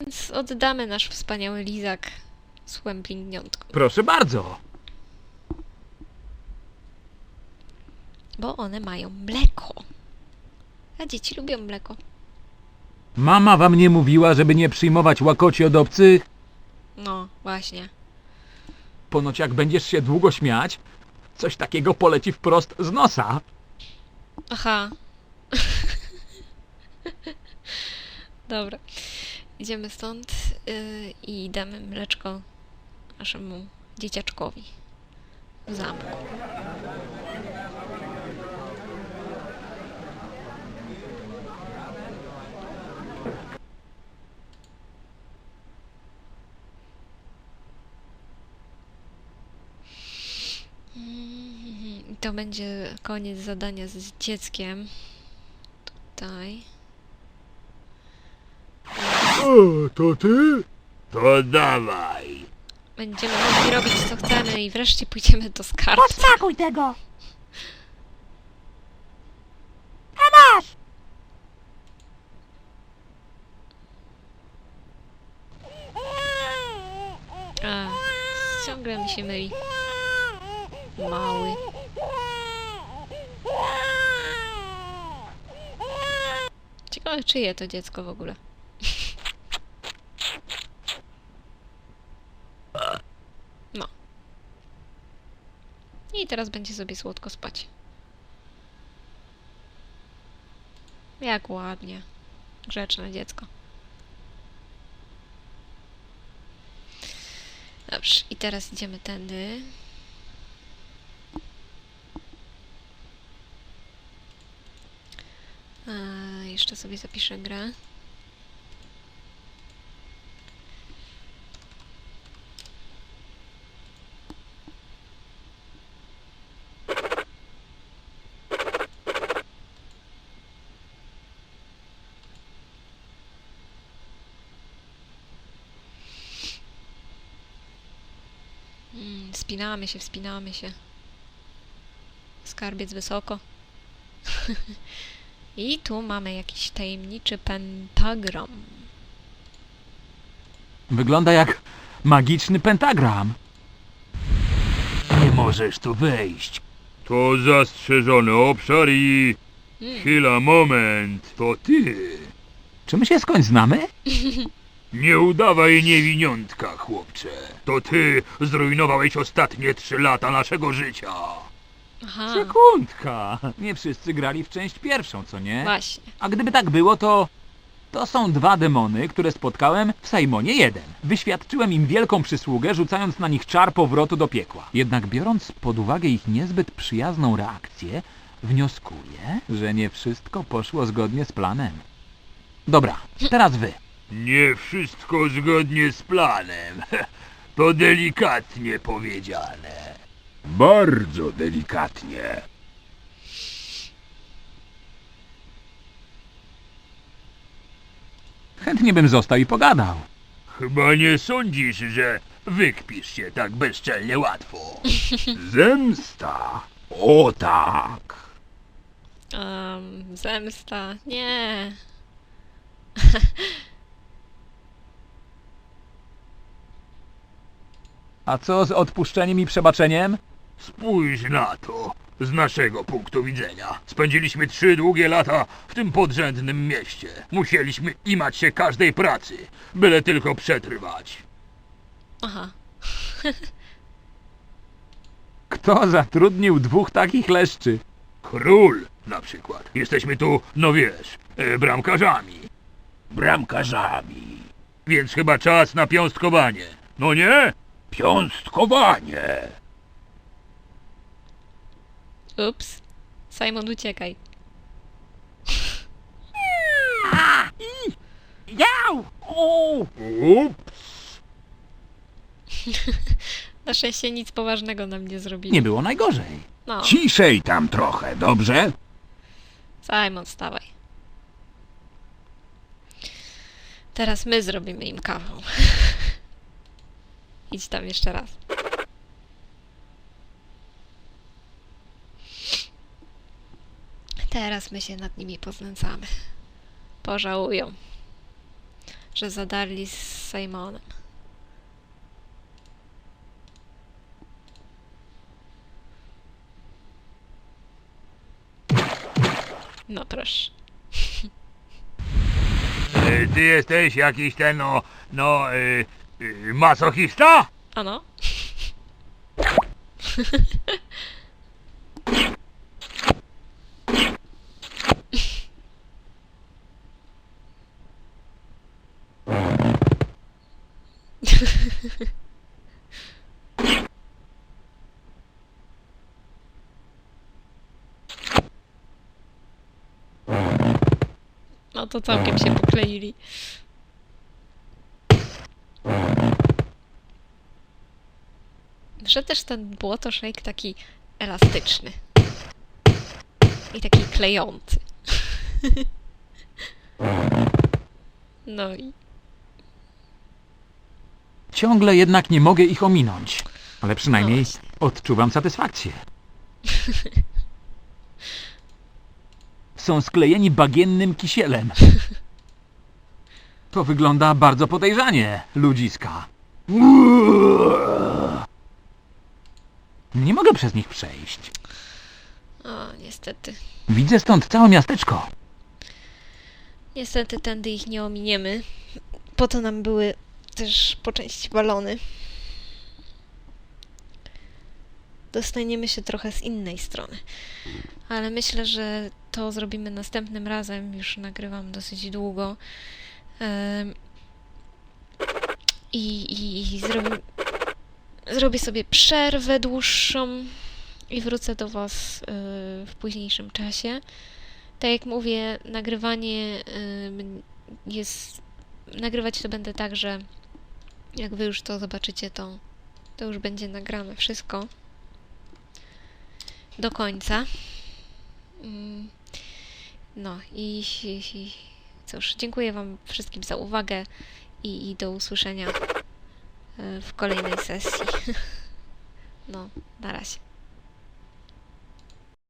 Więc oddamy nasz wspaniały lizak złym blingniątkom, Proszę bardzo. bo one mają mleko. A dzieci lubią mleko. Mama wam nie mówiła, żeby nie przyjmować łakoci od obcych? No, właśnie. Ponoć jak będziesz się długo śmiać, coś takiego poleci wprost z nosa. Aha. Dobra. Idziemy stąd yy, i damy mleczko naszemu dzieciaczkowi w zamku. To będzie koniec zadania z dzieckiem. Tutaj. O, to ty? To dawaj. Będziemy mogli robić co chcemy i wreszcie pójdziemy do skarbca. Podskakuj tego! A masz! A, ciągle mi się myli. Mały. Ciekawe, czyje to dziecko w ogóle. No. I teraz będzie sobie słodko spać. Jak ładnie. Grzeczne dziecko. Dobrze, i teraz idziemy tędy. A, jeszcze sobie zapiszę grę. Mm, Wspinamy się, wspinamy się. Skarbiec wysoko. I tu mamy jakiś tajemniczy pentagram. Wygląda jak magiczny pentagram. Nie możesz tu wejść. To zastrzeżony obszar i... Mm. Chwila, moment, to ty. Czy my się skądś znamy? Nie udawaj niewiniątka, chłopcze. To ty zrujnowałeś ostatnie trzy lata naszego życia. Aha, Sekundka. Nie wszyscy grali w część pierwszą, co nie? właśnie. A gdyby tak było, to... To są dwa demony, które spotkałem w Sajmonie 1. Wyświadczyłem im wielką przysługę, rzucając na nich czar powrotu do piekła. Jednak biorąc pod uwagę ich niezbyt przyjazną reakcję, wnioskuję, że nie wszystko poszło zgodnie z planem. Dobra, teraz wy. Nie wszystko zgodnie z planem. To delikatnie powiedziane. Bardzo delikatnie. Chętnie bym został i pogadał. Chyba nie sądzisz, że wykpisz się tak bezczelnie łatwo. Zemsta. O tak. Um, zemsta. Nie. A co z odpuszczeniem i przebaczeniem? Spójrz na to. Z naszego punktu widzenia. Spędziliśmy trzy długie lata w tym podrzędnym mieście. Musieliśmy imać się każdej pracy, byle tylko przetrwać. Aha. Kto zatrudnił dwóch takich leszczy? Król na przykład. Jesteśmy tu, no wiesz, e, bramkarzami. Bramkarzami. Więc chyba czas na piąstkowanie. No nie? Piąstkowanie. Ups. Simon, uciekaj. Jau! O! Ups. Na szczęście nic poważnego nam nie zrobili. Nie było najgorzej. No, Ciszej tam trochę, dobrze? Simon, stawaj. Teraz my zrobimy im kawał. Idź tam jeszcze raz. Teraz my się nad nimi poznęcamy. Pożałują. że zadarli z Simonem. No proszę. Ty jesteś jakiś ten, no, no, y, y, masochista? Ano? No to całkiem się pokleili. Że też ten błoto shake taki elastyczny. I taki klejący. No i Ciągle jednak nie mogę ich ominąć. Ale przynajmniej właśnie. odczuwam satysfakcję. Są sklejeni bagiennym kisielem. To wygląda bardzo podejrzanie, ludziska. Nie mogę przez nich przejść. o, niestety. Widzę stąd całe miasteczko. Niestety tędy ich nie ominiemy. Po to nam były też po części balony. Dostaniemy się trochę z innej strony. Ale myślę, że to zrobimy następnym razem. Już nagrywam dosyć długo. I, i, i zrobię, zrobię sobie przerwę dłuższą i wrócę do Was y, w późniejszym czasie. Tak jak mówię, nagrywanie jest. Nagrywać to będę tak, że jak wy już to zobaczycie, to, to już będzie nagrane wszystko do końca. Ym, No i, i, i cóż, dziękuję Wam wszystkim za uwagę i, i do usłyszenia y, w kolejnej sesji. No, na razie.